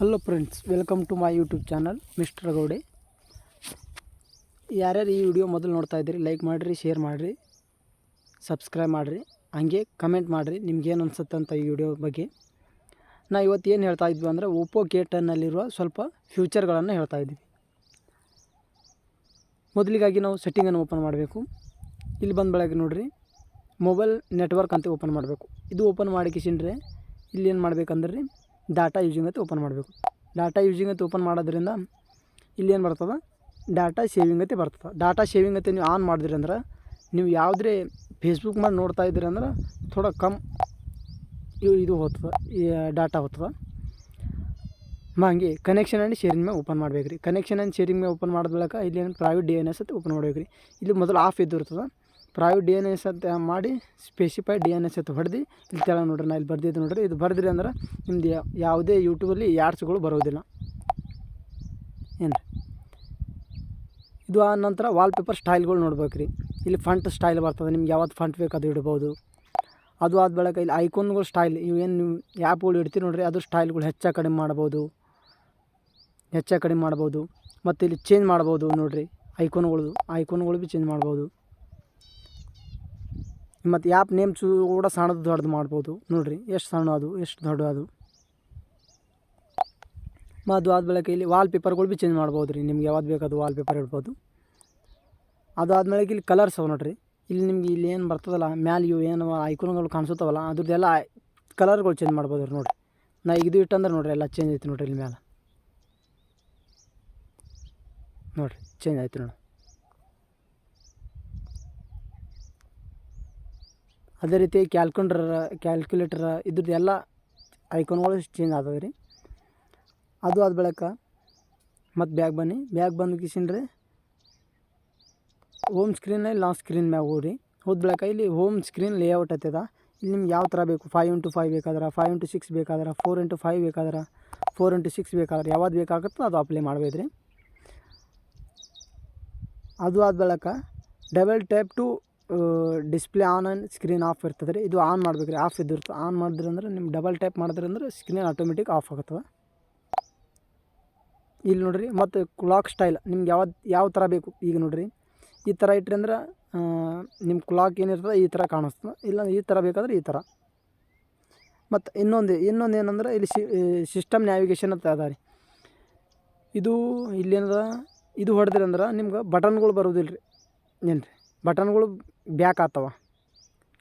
Hello friends welcome to my YouTube channel mister Gowda ಯಾರ್ಯಾರು ಈ video ಮೊದಲು ನೋಡ್ತಾ ಇದ್ದೀರಿ ಲೈಕ್ ಮಾಡಿರಿ ಶೇರ್ ಮಾಡಿರಿ ಸಬ್ಸ್ಕ್ರೈಬ್ ಮಾಡಿರಿ, ಹಾಗೆ ಕಮೆಂಟ್ ಮಾಡಿರಿ ನಿಮ್ಗೇನು ಅನ್ಸುತ್ತೆ ಅಂತ ಈ ವಿಡಿಯೋ ಬಗ್ಗೆ. ನಾ ಇವತ್ತು ಏನು ಹೇಳ್ತಾ ಇದ್ವಿ ಅಂದರೆ ಒಪ್ಪೋ ಕೆ ಟೆನ್ನಲ್ಲಿರುವ ಸ್ವಲ್ಪ ಫ್ಯೂಚರ್ಗಳನ್ನು ಹೇಳ್ತಾ ಇದ್ದೀವಿ. ಮೊದಲಿಗಾಗಿ ನಾವು ಸೆಟ್ಟಿಂಗನ್ನು ಓಪನ್ ಮಾಡಬೇಕು. ಇಲ್ಲಿ ಬಂದ ಬೆಳಗ್ಗೆ ನೋಡಿರಿ ಮೊಬೈಲ್ ನೆಟ್ವರ್ಕ್ ಅಂತ ಓಪನ್ ಮಾಡಬೇಕು. ಇದು ಓಪನ್ ಮಾಡಿ ಕಿಸಿಂಡ್ರೆ ಇಲ್ಲಿ ಏನು ಮಾಡ್ಬೇಕಂದ್ರೆ ಡಾಟಾ ಯೂಸಿಂಗ್ ಅಂತ ಓಪನ್ ಮಾಡಬೇಕು. ಡಾಟಾ ಯೂಸಿಂಗ್ ಅಂತ ಓಪನ್ ಮಾಡೋದ್ರಿಂದ ಏನು ಬರ್ತದೆ? ಡಾಟಾ ಸೇವಿಂಗ್ ಅಂತ ಬರ್ತದೆ. ಡಾಟಾ ಸೇವಿಂಗ್ ಅಂತ ನೀವು ಆನ್ ಮಾಡಿದ್ರಿ ಅಂದ್ರೆ ನೀವು ಯಾವುದೇ ಫೇಸ್ಬುಕ್ ಮಾಡಿ ನೋಡ್ತಾ ಇದ್ದೀರಿ ಅಂದ್ರೆ ಥೋಡ ಕಮ್ ಇದು ಹೋಗ್ತದೆ ಡಾಟಾ ಹೋಗ್ತದೆ. ಹಂಗೆ ಕನೆಕ್ಷನ್ ಆ್ಯಂಡ್ ಶೇರಿಂಗ್ ಮೇಲೆ ಓಪನ್ ಮಾಡ್ಬೇಕು ರೀ ಕನೆಕ್ಷನ್ ಆ್ಯಂಡ್ ಶೇರಿಂಗ್ ಮೇಲೆ ಓಪನ್ ಮಾಡಿದ ಇಲ್ಲಿ ಏನು ಪ್ರೈವೇಟ್ ಡಿ ಎನ್ ಎಸ್ ಅಂತ ಓಪನ್ ಮಾಡ್ಬೇಕು ರೀ ಇಲ್ಲಿ ಮೊದಲು ಆಫ್ ಇದ್ದಿರ್ತದೆ ಪ್ರೈವೇಟ್ ಡಿ ಎನ್ ಎಸ್ ಅಂತ ಮಾಡಿ ಸ್ಪೆಸಿಫೈ ಡಿ ಎನ್ ಎಸ್ ಅಂತ ಹೊಡೆದು, ಇಲ್ಲಿ ಕೆಳಗೆ ನೋಡ್ರಿ ನಾ ಇಲ್ಲಿ ಬರ್ದಿದ್ದು ನೋಡ್ರಿ, ಇದು ಬರ್ದಿರಿ ಅಂದ್ರೆ ನಿಮ್ದು ಯಾವುದೇ ಯೂಟ್ಯೂಬಲ್ಲಿ ಯಾಡ್ಸ್ಗಳು ಬರೋದಿಲ್ಲ. ಏನು ಇದು ಆ ನಂತರ ವಾಲ್ಪೇಪರ್ ಸ್ಟೈಲ್ಗಳು ನೋಡ್ಬೇಕು ರೀ ಇಲ್ಲಿ ಫಂಟ್ ಸ್ಟೈಲ್ ಬರ್ತದೆ, ನಿಮ್ಗೆ ಯಾವತ್ತು ಫಂಟ್ ಬೇಕು ಅದು ಇಡ್ಬೋದು. ಅದು ಆದ ಬೆಳಕ ಇಲ್ಲಿ ಐಕೋನ್ಗಳು ಸ್ಟೈಲ್ ಇವೇನು ನೀವು ಆ್ಯಪ್ಗಳು ಇಡ್ತೀರಿ ನೋಡ್ರಿ, ಅದು ಸ್ಟೈಲ್ಗಳು ಹೆಚ್ಚ ಕಡಿಮೆ ಮಾಡ್ಬೋದು. ಹೆಚ್ಚ ಕಡಿಮೆ ಮಾಡ್ಬೋದು. ಮತ್ತು ಇಲ್ಲಿ ಚೇಂಜ್ ಮಾಡ್ಬೋದು ನೋಡ್ರಿ ಐಕೋನ್ಗಳು ಐಕೋನ್ಗಳು ಭೀ ಚೇಂಜ್ ಮಾಡ್ಬೋದು. ಮತ್ತು ಆ್ಯಪ್ ಚೂ ಕೂಡ ಸಣ್ಣದು ದೊಡ್ಡದು ಮಾಡ್ಬೋದು. ನೋಡಿರಿ, ಎಷ್ಟು ಸಣ್ಣ ಅದು, ಎಷ್ಟು ದೊಡ್ಡ ಅದು. ಅದು ಆದ ಬೆಳಗ್ಗೆ ಇಲ್ಲಿ ವಾಲ್ ಪೇಪರ್ಗಳು ಭೀ ಚೇಂಜ್ ಮಾಡ್ಬೋದು ರೀ ನಿಮ್ಗೆ ಯಾವ್ದು ಬೇಕು ಅದು ವಾಲ್ ಪೇಪರ್ ಇಡ್ಬೋದು. ಅದು ಆದ್ಮೇಲೆ ಇಲ್ಲಿ ಕಲರ್ಸ್ ಅವ ನೋಡಿರಿ. ಇಲ್ಲಿ ನಿಮ್ಗೆ ಇಲ್ಲಿ ಏನು ಬರ್ತದಲ್ಲ ಮ್ಯಾಲೆ ಇವು ಏನು ಐಕೋನ್ಗಳು ಕಾಣಿಸುತ್ತವಲ್ಲ, ಅದ್ರದ್ದೆಲ್ಲ ಕಲರ್ಗಳು ಚೇಂಜ್ ಮಾಡ್ಬೋದು ರೀ ನೋಡಿರಿ. ನಾ ಇದು ಇಟ್ಟಂದ್ರೆ ನೋಡ್ರಿ, ಎಲ್ಲ ಚೇಂಜ್ ಆಯ್ತು ನೋಡಿರಿ ಇಲ್ಲಿ ಮ್ಯಾಲೆ. ನೋಡಿರಿ ಚೇಂಜ್ ಆಯ್ತು ನೋಡಿ. ಅದೇ ರೀತಿ ಕ್ಯಾಲ್ಕುಲೇಟರ್ ಕ್ಯಾಲ್ಕುಲೇಟರ್ ಇದ್ರದ್ದು ಎಲ್ಲ ಐಕಾನ್ಗಳು ಚೇಂಜ್ ಆದವು ರೀ. ಅದು ಆದ ಬಳಿಕ ಮತ್ತು ಬ್ಯಾಗ್ ಬನ್ನಿ. ಬ್ಯಾಗ್ ಬಂದು ಕಿಸಿನ್ರಿ ಹೋಮ್ ಸ್ಕ್ರೀನ್ ಲಾಸ್ಟ್ ಸ್ಕ್ರೀನ್ ಮ್ಯಾಗ ಹೋಗ್ರಿ. ಹೋದ ಬಳಿಕ ಇಲ್ಲಿ ಹೋಮ್ ಸ್ಕ್ರೀನ್ ಲೇಔಟ್ ಐತದ ಇಲ್ಲಿ ನಿಮ್ಗೆ ಯಾವ ಥರ ಬೇಕು? ಫೈವ್ ಇಂಟು ಫೈವ್ ಬೇಕಾದ್ರೆ ಫೈವ್ ಇಂಟು ಸಿಕ್ಸ್ ಬೇಕಾದ್ರೆ ಫೋರ್ ಇಂಟು ಫೈವ್ ಬೇಕಾದ್ರೆ ಫೋರ್ ಇಂಟು ಸಿಕ್ಸ್ ಬೇಕಾದ್ರೆ, ಯಾವ್ದು ಬೇಕಾಗುತ್ತೋ ಅದು ಅಪ್ಲೈ ಮಾಡ್ಬೇಕ್ರಿ ಅದು ಆದ ಬಳಿಕ double tap to display on and screen off ಇರ್ತದೆ. ರೀ ಇದು ಆನ್ ಮಾಡ್ಬೇಕು ರೀ ಆಫ್ ಇದ್ದಿರ್ತದೆ ಆನ್ ಮಾಡಿದ್ರಿ ಅಂದ್ರೆ ನಿಮ್ಮ ಡಬಲ್ ಟ್ಯಾಪ್ ಮಾಡಿದ್ರಿ ಅಂದ್ರೆ ಸ್ಕ್ರೀನ್ ಆಟೋಮೆಟಿಕ್ ಆಫ್ ಆಗುತ್ತದೆ ಇಲ್ಲಿ ನೋಡಿರಿ, ಮತ್ತು ಕ್ಲಾಕ್ ಸ್ಟೈಲ್ ನಿಮ್ಗೆ ಯಾವ ಯಾವ ಥರ ಬೇಕು ಈಗ ನೋಡಿರಿ. ಈ ಥರ ಇಟ್ರಿ ಅಂದ್ರೆ ನಿಮ್ಮ ಕ್ಲಾಕ್ ಏನಿರ್ತದೆ ಈ ಥರ ಕಾಣಿಸ್ತದೆ ಇಲ್ಲ ಈ ಥರ ಬೇಕಾದ್ರೆ ಈ ಥರ ಮತ್ತು ಇನ್ನೊಂದು ಇನ್ನೊಂದು ಏನಂದ್ರೆ ಇಲ್ಲಿ ಸಿಸ್ಟಮ್ ನ್ಯಾವಿಗೇಷನ್ ಅಂತ ಅದ ರೀ ಇದು ಇಲ್ಲೇನದ, ಇದು ಹೊಡೆದ್ರಿ ಅಂದ್ರೆ ನಿಮ್ಗೆ ಬಟನ್ಗಳು ಬರೋದಿಲ್ಲ ರೀ ಏನು ರೀ ಬಟನ್ಗಳು ಬ್ಯಾಕ್ ಆಗ್ತವ.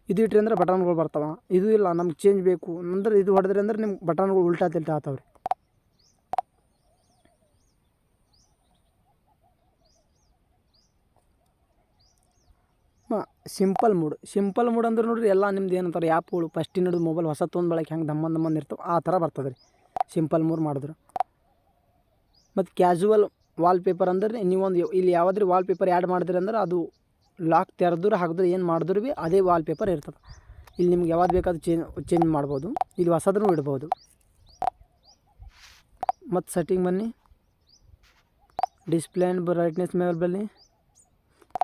ಇದು ಇಟ್ರಿ ಅಂದ್ರೆ ಬಟನ್ಗಳು ಬರ್ತಾವ. ಇದು ಇಲ್ಲ, ನಮ್ಗೆ ಚೇಂಜ್ ಬೇಕು. ಅಂದ್ರೆ ಇದು ಹೊಡೆದ್ರಿ ಅಂದ್ರೆ ನಿಮ್ಗೆ ಬಟನ್ಗಳು ಉಲ್ಟಾ ತಿಲ್ಟಾ ಆಗ್ತಾವೆ ರೀ ಸಿಂಪಲ್ ಮೂಡ್ ಸಿಂಪಲ್ ಮೂಡ್ ಅಂದ್ರೆ ನೋಡ್ರಿ ಎಲ್ಲ ನಿಮ್ದು ಏನಂತಾರೆ ಆ್ಯಪ್ಗಳು ಫಸ್ಟ್ ಹಿಡಿದು ಮೊಬೈಲ್ ಹೊಸ ತೊಗೊಂಡು ಬಳಕೆ ಹೆಂಗೆ ದಮ್ಮನ್ ದಮ್ಮನ್ ಇರ್ತವೆ, ಆ ಥರ ಬರ್ತದೆ ರೀ ಸಿಂಪಲ್ ಮೂಡ್ ಮಾಡಿದ್ರು. ಮತ್ತು ಕ್ಯಾಶುವಲ್ ವಾಲ್ಪೇಪರ್ ಅಂದ್ರೆ ನೀವೊಂದು ಇಲ್ಲಿ ಯಾವುದ್ರಿ ವಾಲ್ಪೇಪರ್ ಆ್ಯಡ್ ಮಾಡಿದ್ರಿ ಅಂದ್ರೆ ಅದು ಲಾಕ್ ತೆರೆದ್ರೆ, ಹಾಕಿದ್ರೆ, ಏನು ಮಾಡಿದ್ರು ಭೀ ಅದೇ ವಾಲ್ಪೇಪರ್ ಇರ್ತದೆ. ಇಲ್ಲಿ ನಿಮ್ಗೆ ಯಾವಾಗ ಬೇಕಾದ್ರೂ ಚೇಂಜ್ ಚೇಂಜ್ ಮಾಡ್ಬೋದು. ಇಲ್ಲಿ ಹೊಸದ್ರೂ ಇಡ್ಬೋದು. ಮತ್ತು ಸೆಟ್ಟಿಂಗ್ ಬನ್ನಿ. ಡಿಸ್ಪ್ಲೇ ಆ್ಯಂಡ್ ಬ್ರೈಟ್ನೆಸ್ ಮೇಲೆ ಬನ್ನಿ.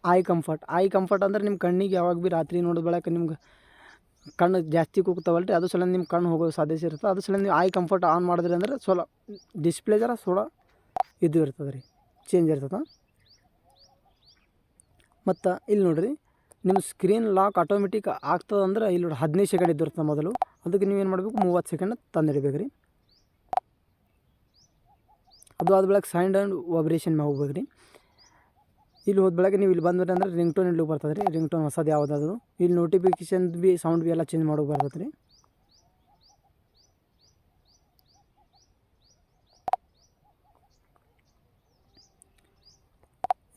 ಐ ಕಂಫರ್ಟ್ ಐ ಕಂಫರ್ಟ್ ಅಂದ್ರೆ ನಿಮ್ಮ ಕಣ್ಣಿಗೆ ಯಾವಾಗ ಭೀ ರಾತ್ರಿ ನೋಡಿದ ಬಳಕ ನಿಮ್ಗೆ ಕಣ್ಣು ಜಾಸ್ತಿ ಕೂಗ್ತಾವಲ್ಲ ಅದು ಸಲ ನಿಮ್ಮ ಕಣ್ಣು ಹೋಗೋ ಸಾಧ್ಯತೆ ಇರ್ತದೆ ಅದು ಸಲ ನೀವು ಐ ಕಂಫರ್ಟ್ ಆನ್ ಮಾಡಿದ್ರಿ ಅಂದ್ರೆ ಸ್ವಲ್ಪ ಡಿಸ್ಪ್ಲೇ ಜರ ಸೋಡ ಇದು ಇರ್ತದೆ ರೀ ಚೇಂಜ್ ಇರ್ತದೆ. ಮತ್ತು ಇಲ್ಲಿ ನೋಡಿರಿ ನಿಮ್ಮ ಸ್ಕ್ರೀನ್ ಲಾಕ್ ಆಟೋಮೆಟಿಕ್ ಆಗ್ತದೆ ಅಂದ್ರೆ ಇಲ್ಲಿ ನೋಡಿ ಹದಿನೈದು ಸೆಕೆಂಡ್ ಇದ್ದಿರ್ತದೆ ಮೊದಲು. ಅದಕ್ಕೆ ನೀವೇನು ಮಾಡಬೇಕು, ಮೂವತ್ತು ಸೆಕೆಂಡ್ ತಂದಿಡಬೇಕು ರೀ ಅದು ಆದ ಬೆಳಗ್ಗೆ ಸೈಂಡ್ ಆ್ಯಂಡ್ ವೈಬ್ರೇಷನ್ ಮ್ಯಾಗ ಹೋಗ್ಬೇಕು ರೀ ಇಲ್ಲಿ ಹೋದ ಬೆಳಗ್ಗೆ ನೀವು ಇಲ್ಲಿ ಬಂದ್ಬಿಟ್ರೆ ಅಂದ್ರೆ ರಿಂಗ್ ಟೋನ್ ಇಲ್ಲಿ ಬರ್ತದೆ ರೀ ರಿಂಗ್ ಟೋನ್ ಹೊಸದು ಯಾವುದಾದ್ರು. ಇಲ್ಲಿ ನೋಟಿಫಿಕೇಷನ್ ಬಿ ಸೌಂಡ್ ಬಿ ಎಲ್ಲ ಚೇಂಜ್ ಮಾಡೋಕೆ ಬರ್ತದೆ ರೀ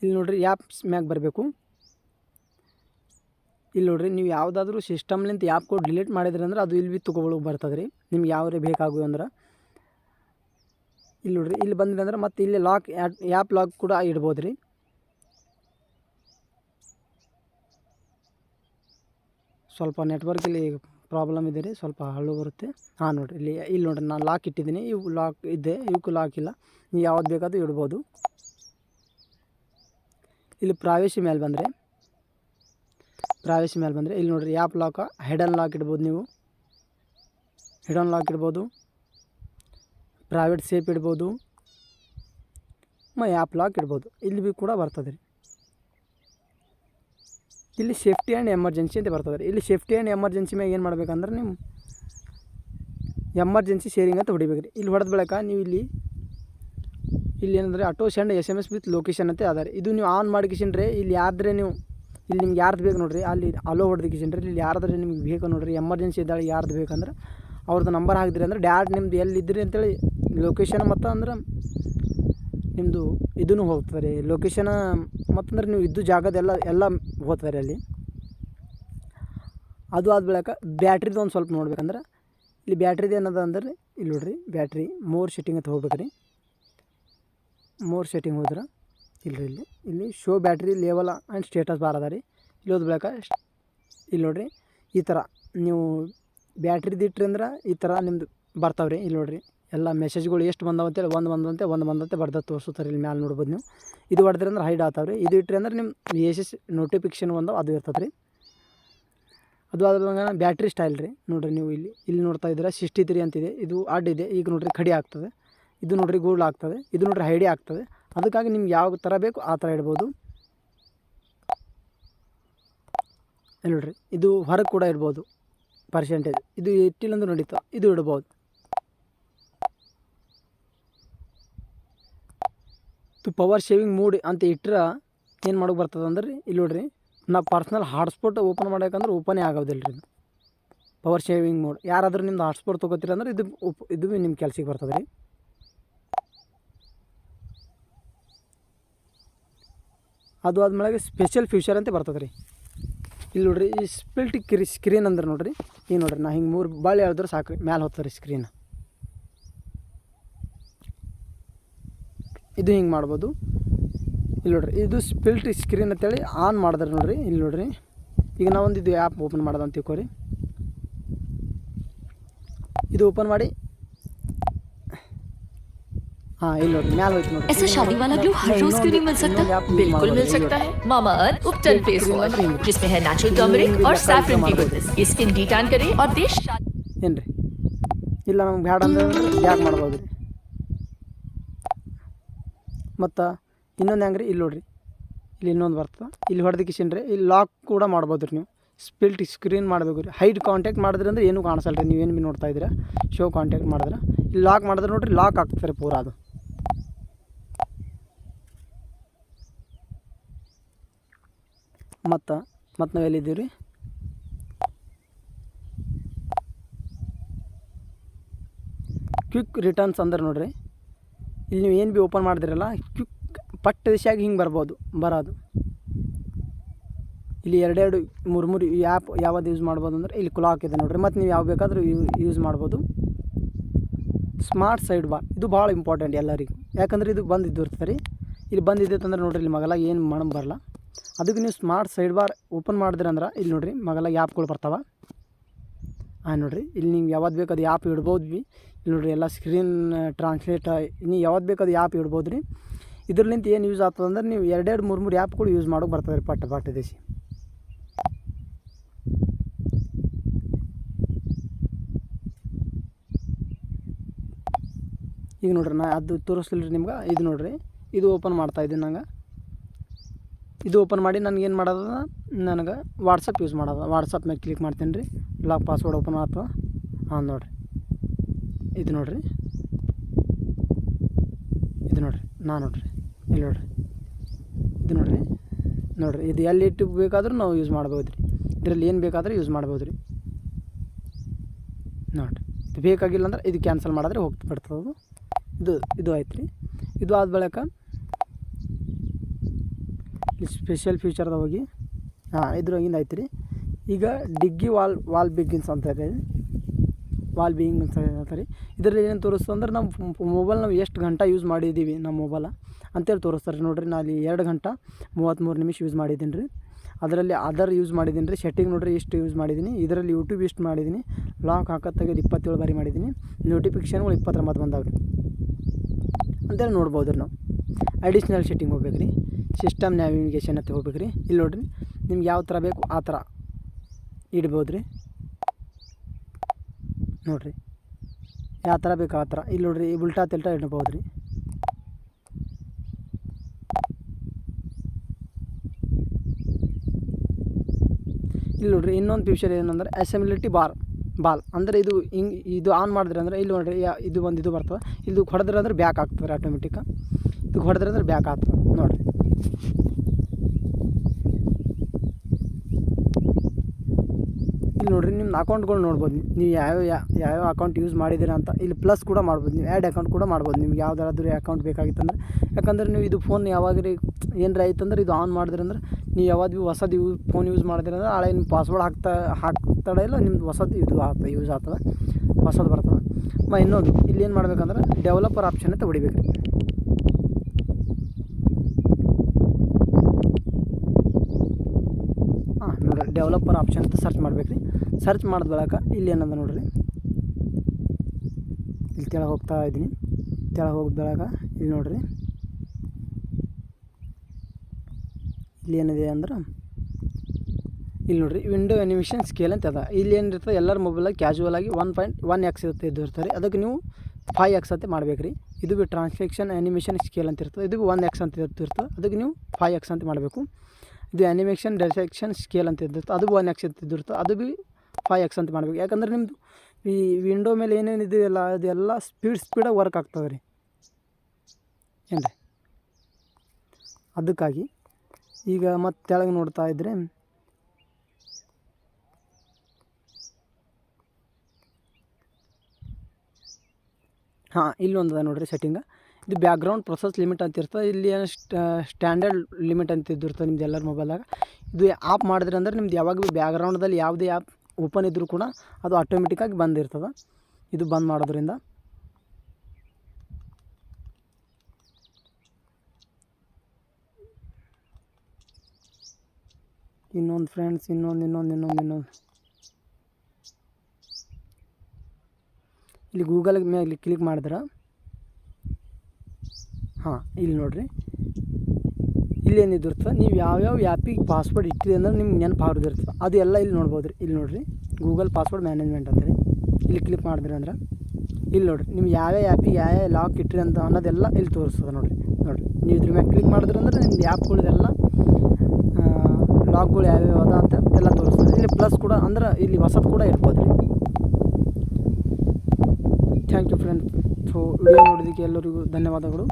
ಇಲ್ಲಿ ನೋಡ್ರಿ ಆ್ಯಪ್ಸ್ ಮ್ಯಾಗ ಬರಬೇಕು. ಇಲ್ಲಿ ನೋಡ್ರಿ ನೀವು ಯಾವುದಾದ್ರೂ ಸಿಸ್ಟಮ್ಲಿಂತ ಕೋಡ್ ಡಿಲೀಟ್ ಮಾಡಿದ್ರಿ ಅಂದ್ರೆ ಅದು ಇಲ್ಲಿ ಬಿ ತೊಗೊಳಕ್ಕೆ ಬರ್ತದೆ ರೀ ನಿಮ್ಗೆ ಯಾವ್ರೆ ಬೇಕಾಗು ಅಂದ್ರೆ. ಇಲ್ಲಿ ನೋಡ್ರಿ, ಇಲ್ಲಿ ಬಂದ್ರಿ ಅಂದ್ರೆ ಮತ್ತೆ ಇಲ್ಲಿ ಲಾಕ್ ಆ್ಯಪ್ ಲಾಕ್ ಕೂಡ ಇಡ್ಬೋದು ರೀ ಸ್ವಲ್ಪ ನೆಟ್ವರ್ಕ್ ಇಲ್ಲಿ ಪ್ರಾಬ್ಲಮ್ ಇದೆ ರೀ, ಸ್ವಲ್ಪ ಹಳ್ಳು ಬರುತ್ತೆ. ಹಾಂ ನೋಡಿರಿ, ಇಲ್ಲಿ ಇಲ್ಲಿ ನೋಡಿರಿ ನಾನು ಲಾಕ್ ಇಟ್ಟಿದ್ದೀನಿ. ಇವು ಲಾಕ್ ಇದೆ ಇವಕ್ಕೂ ಲಾಕ್ ಇಲ್ಲ. ನೀವು ಯಾವ್ದು ಬೇಕಾದ್ರೂ ಇಡ್ಬೋದು. ಇಲ್ಲಿ ಪ್ರಾವೇಶಿ ಮೇಲೆ ಬಂದರೆ, ಪ್ರಾವೇಶಿ ಮೇಲೆ ಬಂದರೆ, ಇಲ್ಲಿ ನೋಡಿರಿ ಆ್ಯಪ್ ಲಾಕ ಹೆಡನ್ ಲಾಕ್ ಇಡ್ಬೋದು ನೀವು. ಹಿಡನ್ ಲಾಕ್ ಇಡ್ಬೋದು. ಪ್ರೈವೇಟ್ ಸೇಫ್ ಇಡ್ಬೋದು. ಮೈ ಆ್ಯಪ್ ಲಾಕ್ ಇಡ್ಬೋದು. ಇಲ್ಲಿ ಬಿ ಕೂಡ ಬರ್ತದೆ ರೀ. ಇಲ್ಲಿ ಸೇಫ್ಟಿ ಆ್ಯಂಡ್ ಎಮರ್ಜೆನ್ಸಿ ಅಂತ ಬರ್ತದೆ ರೀ. ಇಲ್ಲಿ ಸೇಫ್ಟಿ ಆ್ಯಂಡ್ ಎಮರ್ಜೆನ್ಸಿ ಮ್ಯಾಗ ಏನು ಮಾಡ್ಬೇಕಂದ್ರೆ ನೀವು ಎಮರ್ಜೆನ್ಸಿ ಶೇರಿಂಗ್ ಅಂತ ಹೊಡಿಬೇಕು ರೀ ಇಲ್ಲಿ ಹೊಡೆದ ಬಳಿಕ ನೀವು ಇಲ್ಲಿ ಇಲ್ಲಿ ಏನಂದರೆ auto send S M S with location ಅಂತ ಅದಾರೆ ಇದು ನೀವು ಆನ್ ಮಾಡಿಕಿಸಿನ್ರಿ ಇಲ್ಲಿ ಯಾರ್ದ್ರೆ ನೀವು, ಇಲ್ಲಿ ನಿಮ್ಗೆ ಯಾರ್ದು ಬೇಕು ನೋಡಿರಿ, ಅಲ್ಲಿ ಅಲೋ ಹೊಡೆದಿಕಿಸಿನ್ರಿ ಇಲ್ಲಿ ಯಾರಾದ್ರೆ ನಿಮ್ಗೆ ಬೇಕು ನೋಡಿರಿ ಎಮರ್ಜೆನ್ಸಿ ಇದ್ದಾಳೆ ಯಾರ್ದು ಬೇಕಂದ್ರೆ ಅವ್ರದ್ದು ನಂಬರ್ ಹಾಕಿದ್ರಿ ಅಂದ್ರೆ ಡ್ಯಾಡ್ ನಿಮ್ದು ಎಲ್ಲಿದ್ದೀರಿ ಅಂತೇಳಿ ಲೊಕೇಶನ್ ಮತ್ತು ಅಂದ್ರೆ ನಿಮ್ಮದು ಇದೂ ಹೋಗ್ತದೆ ರೀ. ಲೊಕೇಶನ ಮತ್ತಂದ್ರೆ ನೀವು ಇದ್ದು ಜಾಗದೆಲ್ಲ ಎಲ್ಲ ಹೋಗ್ತದೆ ರೀ ಅಲ್ಲಿ. ಅದು ಆದ ಬೆಳಕ ಬ್ಯಾಟ್ರಿದು ಒಂದು ಸ್ವಲ್ಪ ನೋಡ್ಬೇಕಂದ್ರೆ, ಇಲ್ಲಿ ಬ್ಯಾಟ್ರಿದು ಏನದ ಅಂದ್ರೆ, ಇಲ್ಲಿ ನೋಡ್ರಿ ಬ್ಯಾಟ್ರಿ ಮೋರ್ ಶೀಟಿಂಗ್ ಅಂತ ಹೋಗ್ಬೇಕು ರೀ ಮೋರ್ ಸೆಟ್ಟಿಂಗ್ ಹೋದ್ರೆ. ಇಲ್ಲರಿ ಇಲ್ಲಿ. ಇಲ್ಲಿ show battery level and status bar ಅದ ರೀ ಇಲ್ಲಿ ಓದ್ಬೇಕಾ ಇಲ್ಲಿ ನೋಡ್ರಿ, ಈ ಥರ ನೀವು ಬ್ಯಾಟ್ರಿದು ಇಟ್ರಿ ಅಂದ್ರೆ ಈ ಥರ ನಿಮ್ದು ಬರ್ತಾವೆ ರೀ ಇಲ್ಲಿ ನೋಡ್ರಿ, ಎಲ್ಲ ಮೆಸೇಜ್ಗಳು ಎಷ್ಟು ಬಂದಾವ ಅಂತೇಳಿ, ಒಂದು ಬಂದಂತೆ ಒಂದು ಬಂದಂತೆ ಬರ್ದ ತೋರಿಸುತ್ತಾರೆ ಇಲ್ಲಿ ಮ್ಯಾಲೆ ನೋಡ್ಬೋದು ನೀವು. ಇದು ಹೊಡೆದ್ರಿ ಅಂದ್ರೆ ಹೈಡ್ ಆಗ್ತಾವೆ ರೀ ಇದು ಇಟ್ರಿ ಅಂದ್ರೆ ನಿಮ್ಮ ಎಸ್ ನೋಟಿಫಿಕೇಶನ್ ಒಂದು ಅದು ಇರ್ತದೆ ರೀ ಅದು ಆದ ಬ್ಯಾಟ್ರಿ ಸ್ಟೈಲ್ ರೀ. ನೋಡ್ರಿ ನೀವು ಇಲ್ಲಿ ಇಲ್ಲಿ ನೋಡ್ತಾ ಇದ್ದೀರಾ ಸಿಕ್ಸ್ಟಿ ಅಂತಿದೆ. ಇದು ಅಡ್ಡಿದೆ ಈಗ ನೋಡ್ರಿ, ಕಡಿ ಆಗ್ತದೆ. ಇದು ನೋಡ್ರಿ ಗೂಲ್ ಆಗ್ತದೆ, ಇದು ನೋಡ್ರಿ ಹೈಡಿ ಆಗ್ತದೆ. ಅದಕ್ಕಾಗಿ ನಿಮ್ಗೆ ಯಾವ ಥರ ಬೇಕು ಆ ಥರ ಇಡ್ಬೋದು. ನೋಡ್ರಿ, ಇದು ಹೊರಗೆ ಕೂಡ ಇಡ್ಬೋದು ಪರ್ಸೆಂಟೇಜ್ ಇದು ಇಟ್ಟಿಲ್ಲಂದ್ರೆ ನಡೀತಾ, ಇದು ಇಡ್ಬೋದು. ಇದು ಪವರ್ ಶೇವಿಂಗ್ ಮೂಡ್ ಅಂತ ಇಟ್ಟರೆ ಏನು ಮಾಡೋಕೆ ಬರ್ತದೆ ಅಂದ್ರೆ, ಇಲ್ಲಿ ನೋಡ್ರಿ, ನಾ ಪರ್ಸ್ನಲ್ ಹಾಟ್ಸ್ಪಾಟ್ ಓಪನ್ ಮಾಡೋಕಂದ್ರೆ ಓಪನೇ ಆಗೋದಿಲ್ಲ ರೀ ಪವರ್ ಶೇವಿಂಗ್ ಮೋಡ್ ಯಾರಾದರೂ ನಿಮ್ದು ಹಾಟ್ಸ್ಪಾಟ್ ತೊಗೋತೀರ ಅಂದ್ರೆ ಇದು ಉಪ್, ಇದು ನಿಮ್ಮ ಕೆಲಸಕ್ಕೆ ಬರ್ತದೆ ರೀ. ಅದು ಆದ್ಮೇಲೆ ಸ್ಪೆಷಲ್ ಫ್ಯೂಚರ್ ಅಂತ ಬರ್ತದೆ ರೀ. ಇಲ್ಲಿ ನೋಡ್ರಿ, ಈ ಸ್ಪಿಲ್ಟ್ ಕಿರಿ ಸ್ಕ್ರೀನ್ ಅಂದ್ರೆ ನೋಡ್ರಿ ಈಗ ನೋಡ್ರಿ, ನಾ ಹಿಂಗೆ ಮೂರು ಬಾಳೆ ಹೇಳಿದ್ರೆ ಸಾಕು ರೀ ಮ್ಯಾಲೆ ಹೋಗ್ತಾರೆ ಸ್ಕ್ರೀನ್ ಇದು ಹಿಂಗೆ ಮಾಡ್ಬೋದು. ಇಲ್ಲಿ ನೋಡ್ರಿ, ಇದು ಸ್ಪಿಲ್ಟ್ ಸ್ಕ್ರೀನ್ ಅಂತೇಳಿ ಆನ್ ಮಾಡಿದ್ರೆ ನೋಡ್ರಿ, ಇಲ್ಲಿ ನೋಡ್ರಿ. ಈಗ ನಾವೊಂದು ಇದು ಆ್ಯಪ್ ಓಪನ್ ಮಾಡೋದಂತ ತಿಳ್ಕೊರಿ. ಇದು ಓಪನ್ ಮಾಡಿ ಹಾಂ ಇಲ್ಲಿ ನೋಡ್ರಿ ಮ್ಯಾಲೆ ಹೋಯ್ತು ನೋಡ್ರಿ ऐसा शादी वाला ग्लो हर रोज क्यों नहीं मिल सकता बिल्कुल मिल सकता है मामा अर्थ उपटन फेस वॉश जिसमें है नेचुरल टर्मरिक और सैफरन की गुडनेस ये स्किन डिटैन करे और देश शादी ಏನು ರೀ ಇಲ್ಲ ನಮ್ಗೆ ಬ್ಯಾಡ ಅಂದ್ರೆ ಬ್ಯಾಕ್ ಮಾಡ್ಬೋದು ರೀ ಮತ್ತು ಇನ್ನೊಂದು ಹೆಂಗೆ ರೀ ಇಲ್ಲಿ ನೋಡ್ರಿ ಇಲ್ಲಿ ಇನ್ನೊಂದು ಬರ್ತದೆ ಇಲ್ಲಿ ಹೊಡೆದಿಕ್ಕಿಸಿನ್ ರೀ ಇಲ್ಲಿ ಲಾಕ್ ಕೂಡ ಮಾಡ್ಬೋದು ರೀ ನೀವು ಸ್ಪಿಲ್ಟ್ ಸ್ಕ್ರೀನ್ ಮಾಡಬೇಕು ರೀ ಹೈಟ್ ಕಾಂಟ್ಯಾಕ್ಟ್ ಮಾಡಿದ್ರಿ ಅಂದ್ರೆ ಏನೂ ಕಾಣಿಸಲ್ಲ ರೀ ನೀವೇನು ಭೀ ನೋಡ್ತಾ ಇದ್ದೀರಾ ಶೋ ಕಾಂಟ್ಯಾಕ್ಟ್ ಮಾಡಿದ್ರೆ ಇಲ್ಲಿ ಲಾಕ್ ಮಾಡಿದ್ರೆ ನೋಡ್ರಿ ಲಾಕ್ ಆಗ್ತದೆ ರೀ ಪೂರಾ ಅದು ಮತ್ತು ಮತ್ತು ನಾವು ಎಲ್ಲಿದ್ದೀವಿ ರೀ ಕ್ವಿಕ್ ರಿಟರ್ನ್ಸ್ ಅಂದ್ರೆ ನೋಡಿರಿ, ಇಲ್ಲಿ ನೀವು ಏನು ಭೀ ಓಪನ್ ಮಾಡಿದಿರಲ್ಲ ಕ್ವಿಕ್ ಪಟ್ಟ ದಿಶೆಯಾಗಿ ಹಿಂಗೆ ಬರ್ಬೋದು, ಬರೋದು. ಇಲ್ಲಿ ಎರಡೆರಡು ಮೂರು ಮೂರು ಆ್ಯಪ್ ಯಾವ್ದು ಯೂಸ್ ಮಾಡ್ಬೋದು ಅಂದ್ರೆ ಇಲ್ಲಿ ಕ್ಲಾಕ್ ಇದೆ ನೋಡಿರಿ ಮತ್ತು ನೀವು ಯಾವ ಬೇಕಾದರೂ ಯೂಸ್ ಮಾಡ್ಬೋದು. ಸ್ಮಾರ್ಟ್ ಸೈಡ್ ಬಾರ್ ಇದು ಭಾಳ ಇಂಪಾರ್ಟೆಂಟ್ ಎಲ್ಲರಿಗೂ. ಯಾಕಂದ್ರೆ ಇದು ಬಂದಿದ್ದು ಇರ್ತದೆ ರೀ. ಇಲ್ಲಿ ಬಂದಿದ್ದೆ ಅಂದ್ರೆ ನೋಡ್ರಿ, ಇಲ್ಲಿ ಮಗಲಾಗಿ ಏನು ಮಾಡಮ್ ಬರಲ್ಲ. ಅದಕ್ಕೆ ನೀವು ಸ್ಮಾರ್ಟ್ ಸೈಡ್ ಬಾರ್ ಓಪನ್ ಮಾಡಿದ್ರಿ ಅಂದ್ರೆ, ಇಲ್ಲಿ ನೋಡಿರಿ ಮಗಲ ಆ್ಯಪ್ಗಳು ಬರ್ತಾವೆ. ಹಾಂ ನೋಡಿರಿ, ಇಲ್ಲಿ ನೀವು ಯಾವ್ದು ಬೇಕು ಅದು ಆ್ಯಪ್ ಇಡ್ಬೋದು ಭೀ ಇಲ್ಲಿ ನೋಡಿರಿ ಎಲ್ಲ ಸ್ಕ್ರೀನ್ ಟ್ರಾನ್ಸ್ಲೇಟ್ ನೀವು ಯಾವ್ದು ಬೇಕು ಅದು ಆ್ಯಪ್ ಇಡ್ಬೋದು ರೀ ಇದ್ರಲಿಂತ ಏನು ಯೂಸ್ ಆಗ್ತದಂದ್ರೆ ನೀವು ಎರಡೆರಡು, ಮೂರು ಮೂರು ಆ್ಯಪ್ಗಳು ಯೂಸ್ ಮಾಡೋಕೆ ಬರ್ತದೆ ರೀ ಪಟ್ಟ ಪಟ್ಟ ದೇಶಿ. ಈಗ ನೋಡ್ರಿ ನಾ ಅದು ತೋರಿಸ್ಲಿಲ್ಲ ರೀ ನಿಮ್ಗೆ, ಇದು ನೋಡ್ರಿ, ಇದು ಓಪನ್ ಮಾಡ್ತಾ ಇದ್ದೀನಿ ನಂಗೆ. ಇದು ಓಪನ್ ಮಾಡಿ ನನಗೆ ಏನು ಮಾಡೋದ? ನನಗೆ ವಾಟ್ಸಪ್ ಯೂಸ್ ಮಾಡೋದು. ವಾಟ್ಸಪ್ ಮೇಲೆ ಕ್ಲಿಕ್ ಮಾಡ್ತೀನಿ ರೀ. ಲಾಕ್ ಪಾಸ್ವರ್ಡ್ ಓಪನ್ ಆಯ್ತು ಹಾಂ ನೋಡಿರಿ. ಇದು ನೋಡಿರಿ. ಇದು ನೋಡಿರಿ. ನಾ ನೋಡಿರಿ. ಇಲ್ಲಿ ನೋಡಿರಿ. ಇದು ನೋಡಿರಿ. ನೋಡಿರಿ. ಇದು ಎಲ್ಲಿ ಇಟ್ಟು ಬೇಕಾದರೂ ನಾವು ಯೂಸ್ ಮಾಡ್ಬೋದು ರೀ. ಇದರಲ್ಲಿ ಏನು ಬೇಕಾದರೂ ಯೂಸ್ ಮಾಡ್ಬೋದು ರೀ. ನೋಡಿರಿ. ಇದು ಬೇಕಾಗಿಲ್ಲ ಅಂದ್ರೆ ಇದು ಕ್ಯಾನ್ಸಲ್ ಮಾಡಿದ್ರೆ ಅದು. ಇದು ಇದು ಆಯ್ತು ರೀ. ಇದು ಆದ ಬಳಿಕ ಸ್ಪೆಷಲ್ ಫ್ಯೂಚರ್ ಹೋಗಿ. ಹಾಂ ಇದ್ರಾಗಿಂದ ಆಯ್ತು ರೀ ಈಗ ಡಿಗ್ಗಿ ವಾಲ್ ವಾಲ್ ಬಿಗ್ಗಿನ್ಸ್ ಅಂತ ಇದೆ. ವಾಲ್ ಬೀಯಿಂಗ್ ಅಂತ ಹೇಳ್ತಾರೆ. ಇದರಲ್ಲಿ ಏನು ತೋರಿಸ್ತು ಅಂದ್ರೆ ನಮ್ಮ ಮೊಬೈಲ್ ನಾವು ಎಷ್ಟು ಗಂಟೆ ಯೂಸ್ ಮಾಡಿದ್ದೀವಿ ನಮ್ಮ ಮೊಬೈಲ. ಅಂತೇಳಿ ತೋರಿಸ್ತಾರೆ ನೋಡಿರಿ, ನಾನು ಎರಡು ಗಂಟೆ ಮೂವತ್ತ್ಮೂರು ನಿಮಿಷ ಯೂಸ್ ಮಾಡಿದ್ದೀನಿ. ರೀ ಅದರಲ್ಲಿ ಅದರ್ ಯೂಸ್ ಮಾಡಿದ್ದೀನಿ ರೀ. ಸೆಟ್ಟಿಂಗ್ ನೋಡಿರಿ, ಇಷ್ಟು ಯೂಸ್ ಮಾಡಿದ್ದೀನಿ. ಇದರಲ್ಲಿ ಯೂಟ್ಯೂಬ್ ಇಷ್ಟು ಮಾಡಿದ್ದೀನಿ. ಲಾಕ್ ಹಾಕೋದು ತೆಗೆದು ಇಪ್ಪತ್ತೇಳು ಬಾರಿ ಮಾಡಿದ್ದೀನಿ. ನೋಟಿಫಿಕೇಷನ್ಗಳು ಇಪ್ಪತ್ತೊಂಬತ್ತು ಬಂದಾವೆ ರೀ ಅಂತೇಳಿ ನೋಡ್ಬೋದು ರೀ ನಾವು. ಅಡಿಷ್ನಲ್ ಸೆಟ್ಟಿಂಗ್ ಹೋಗ್ಬೇಕು ರೀ ಸಿಸ್ಟಮ್ ನ್ಯಾವಿಗೇಷನ್ ಅಂತ ಹೋಗ್ಬೇಕು ರೀ ಇಲ್ಲಿ ನೋಡಿರಿ, ನಿಮ್ಗೆ ಯಾವ ಥರ ಬೇಕು ಆ ಥರ ಇಡ್ಬೋದು ರೀ ನೋಡಿರಿ, ಯಾವ ಥರ ಬೇಕು ಆ ಥರ. ಇಲ್ಲಿ ನೋಡ್ರಿ ಉಲ್ಟಾ ತಿಲ್ಟಾ ಇಡ್ಬೋದು ರೀ ಇಲ್ಲಿ ನೋಡ್ರಿ, ಇನ್ನೊಂದು ಫ್ಯೂಚರ್ ಏನಂದ್ರೆ ಅಸೆಂಬ್ಲಿಟಿ ಬಾರ್ ಬಾಲ್ ಅಂದರೆ ಇದು ಹಿಂಗೆ, ಇದು ಆನ್ ಮಾಡಿದ್ರೆ ಅಂದರೆ ಇಲ್ಲಿ ನೋಡ್ರಿ ಇದು ಒಂದು ಇದು ಬರ್ತದೆ. ಇದು ಹೊಡೆದ್ರೆ ಅಂದ್ರೆ ಬ್ಯಾಕ್ ಆಗ್ತದೆ ಆಟೋಮೆಟಿಕ್ ಇದು ಹೊಡೆದ್ರೆ ಅಂದ್ರೆ ಬ್ಯಾಕ್ ಆಗ್ತದೆ. ನೋಡ್ರಿ. ಇಲ್ಲಿ ನೋಡ್ರಿ ನಿಮ್ಮ ಅಕೌಂಟ್ಗಳು ನೋಡ್ಬೋದು. ನೀವು. ಯಾವ ಯಾವ್ಯಾವ ಅಕೌಂಟ್ ಯೂಸ್ ಮಾಡಿದ್ದೀರಾ ಅಂತ ಇಲ್ಲಿ ಪ್ಲಸ್ ಕೂಡ ಮಾಡ್ಬೋದು. ನೀವು ಆ್ಯಡ್ ಅಕೌಂಟ್ ಕೂಡ ಮಾಡ್ಬೋದು. ನಿಮ್ಗೆ ಯಾವ್ದಾದ್ರು ಅಕೌಂಟ್ ಬೇಕಾಗಿತ್ತಂದ್ರೆ. ಯಾಕಂದ್ರೆ ನೀವು ಇದು ಫೋನ್ ಯಾವಾಗ ರೀ ಏನಾರ ಆಯ್ತಂದ್ರೆ ಇದು ಆನ್ ಮಾಡಿದ್ರಿ ಅಂದ್ರೆ ನೀವು ಯಾವಾಗ ಭೀ ಹೊಸದು ಯೂಸ್ ಫೋನ್ ಯೂಸ್ ಮಾಡಿದ್ರಂದ್ರೆ ಹಳೆ ನಿಮ್ಮ ಪಾಸ್ವರ್ಡ್ ಹಾಕ್ತಾ, ಹಾಕ್ತಾಳೆ ಇಲ್ಲ ನಿಮ್ದು ಹೊಸದು ಇದು ಆಗ್ತದೆ ಯೂಸ್ ಆಗ್ತದೆ. ಹೊಸದು ಬರ್ತದೆ. ಮ ಇನ್ನೊಂದು, ಇಲ್ಲಿ ಏನು ಮಾಡ್ಬೇಕಂದ್ರೆ ಡೆವಲಪರ್ ಆಪ್ಷನ್ ಅಂತ ಹೊಡಿಬೇಕು ರೀ ಹಾಂ ನೋಡಿರಿ ಡೆವಲಪರ್ ಆಪ್ಷನ್ ಅಂತ ಸರ್ಚ್ ಮಾಡ್ಬೇಕು ರೀ. ಸರ್ಚ್ ಮಾಡಿದ ಬಳಿಕ ಇಲ್ಲಿ ಏನದ ನೋಡ್ರಿ. ಇಲ್ಲಿ ಕೆಳಗೆ ಹೋಗ್ತಾ ಇದ್ದೀನಿ. ಕೆಳಗೆ ಹೋಗಿದ ಬಳಿಕ ಇಲ್ಲಿ ನೋಡ್ರಿ. ಇಲ್ಲಿ ಏನಿದೆ ಅಂದ್ರೆ, ಇಲ್ಲಿ ನೋಡ್ರಿ, ವಿಂಡೋ ಅನಿಮೇಷನ್ ಸ್ಕೇಲ್ ಅಂತ ಅದ. ಇಲ್ಲಿ ಏನಿರ್ತದೆ, ಎಲ್ಲರ ಮೊಬೈಲಾಗಿ ಕ್ಯಾಶುವಲ್ ಆಗಿ ಒನ್ ಪಾಯಿಂಟ್ ಒನ್ ಎಕ್ಸ್ ಇರುತ್ತೆ, ಇದು ಇರ್ತಾರೆ ಅದಕ್ಕೆ ನೀವು ಫೈವ್ ಎಕ್ಸ್ ಅಂತ ಮಾಡ್ಬೇಕು ರೀ. ಇದು ಬಿ ಟ್ರಾನ್ಸ್ಲೇಷನ್ ಅನಿಮೇಷನ್ ಸ್ಕೇಲ್ ಅಂತ ಇರ್ತದೆ. ಇದು ಒನ್ ಎಕ್ಸ್ ಅಂತ ಇರ್ತದೆ. ಅದಕ್ಕೆ ನೀವು ಫೈವ್ ಎಕ್ಸ್ ಅಂತ ಮಾಡಬೇಕು. ಇದು ಅನಿಮೇಷನ್ ಡೈರೆಕ್ಷನ್ ಸ್ಕೇಲ್ ಅಂತ ಇದ್ದಿತ್ತು ಅದು ಒನ್ ಎಕ್ಸ್ ಅಂತ ಇದ್ದಿರ್ತು ಅದು ಬಿ ಫೈ ಎಕ್ಸ್ ಅಂತ ಮಾಡಬೇಕು. ಯಾಕಂದ್ರೆ ನಿಮ್ಮದು ಈ ವಿಂಡೋ ಮೇಲೆ ಏನೇನು ಇದೆಯಲ್ಲ ಅದೆಲ್ಲ ಸ್ಪೀಡ್ ಸ್ಪೀಡಾಗಿ ವರ್ಕ್ ಆಗ್ತದೆ ರೀ. ಏನು ರೀ ಅದಕ್ಕಾಗಿ ಈಗ ಮತ್ತೆ ಕೆಳಗೆ ನೋಡ್ತಾ ಇದ್ದರೆ ಹಾಂ, ಇಲ್ಲೊಂದು ಅದ ನೋಡ್ರಿ ಸೆಟ್ಟಿಂಗ್ ಇದು ಬ್ಯಾಕ್ಗ್ರೌಂಡ್ ಪ್ರೊಸೆಸ್ ಲಿಮಿಟ್ ಅಂತ ಇರ್ತದೆ. ಇಲ್ಲಿ ಏನು ಸ್ಟ್ಯಾಂಡರ್ಡ್ ಲಿಮಿಟ್ ಅಂತ ಇದ್ದಿರ್ತದೆ ನಿಮ್ದು ಎಲ್ಲರ ಮೊಬೈಲಾಗ ಇದು ಆಫ್ ಮಾಡಿದ್ರೆ ಅಂದ್ರೆ ನಿಮ್ದು ಯಾವಾಗ ಭೀ ಬ್ಯಾಕ್ಗ್ರೌಂಡ್ದಲ್ಲಿ ಯಾವುದೇ ಆ್ಯಪ್ ಓಪನ್ ಇದ್ದರೂ ಕೂಡ ಅದು ಆಟೋಮೆಟಿಕ್ಕಾಗಿ ಬಂದಿರ್ತದೆ. ಇದು ಬಂದ್ ಮಾಡೋದ್ರಿಂದ. ಇನ್ನೊಂದು ಫ್ರೆಂಡ್ಸ್ ಇನ್ನೊಂದು ಇನ್ನೊಂದು ಇನ್ನೊಂದು ಇನ್ನೊಂದು. ಇಲ್ಲಿ ಗೂಗಲ್ ಮೇಲೆ ಕ್ಲಿಕ್ ಮಾಡಿದ್ರೆ ಹಾಂ, ಇಲ್ಲಿ ನೋಡಿರಿ. ಇಲ್ಲಿ ಏನಿದಿರ್ತದೆ ನೀವು ಯಾವ್ಯಾವ ಆ್ಯಪಿಗೆ ಪಾಸ್ವರ್ಡ್ ಇಟ್ಟಿರಿ ಅಂದ್ರೆ ನಿಮ್ಗೆ ನೆನಪು ಅದು ಎಲ್ಲ ಇಲ್ಲಿ ನೋಡ್ಬೋದು ರೀ ಇಲ್ಲಿ ನೋಡ್ರಿ. ಗೂಗಲ್ ಪಾಸ್ವರ್ಡ್ ಮ್ಯಾನೇಜ್ಮೆಂಟ್ ಅಂತ ರೀ ಇಲ್ಲಿ ಕ್ಲಿಕ್ ಮಾಡಿದ್ರಿ ಅಂದ್ರೆ. ಇಲ್ಲಿ ನೋಡ್ರಿ. ಯಾವ ಯಾವ್ಯಾವ ಆ್ಯಪಿಗೆ ಯಾವ ಲಾಕ್ ಇಟ್ಟಿರಿ ಅಂತ ಅನ್ನೋದೆಲ್ಲ ಇಲ್ಲಿ ತೋರಿಸ್ತದೆ ನೋಡಿರಿ. ನೋಡಿರಿ. ನೀವು ಇದ್ರ ಮೇಲೆ ಕ್ಲಿಕ್ ಮಾಡಿದ್ರಿ ಅಂದ್ರೆ ನಿಮ್ದು ಆ್ಯಪ್ಗಳಿದೆಲ್ಲ ಲಾಕ್ಗಳು ಯಾವ್ಯಾವ ಅದ ಅಂತ ಎಲ್ಲ ತೋರಿಸ್ತದೆ. ಇಲ್ಲಿ ಪ್ಲಸ್ ಕೂಡ ಅಂದ್ರೆ ಇಲ್ಲಿ ಹೊಸದು ಕೂಡ ಇರ್ಬೋದು ರೀ thank you friends so video ನೋಡೋದಕ್ಕೆ ಎಲ್ಲರಿಗೂ ಧನ್ಯವಾದಗಳು.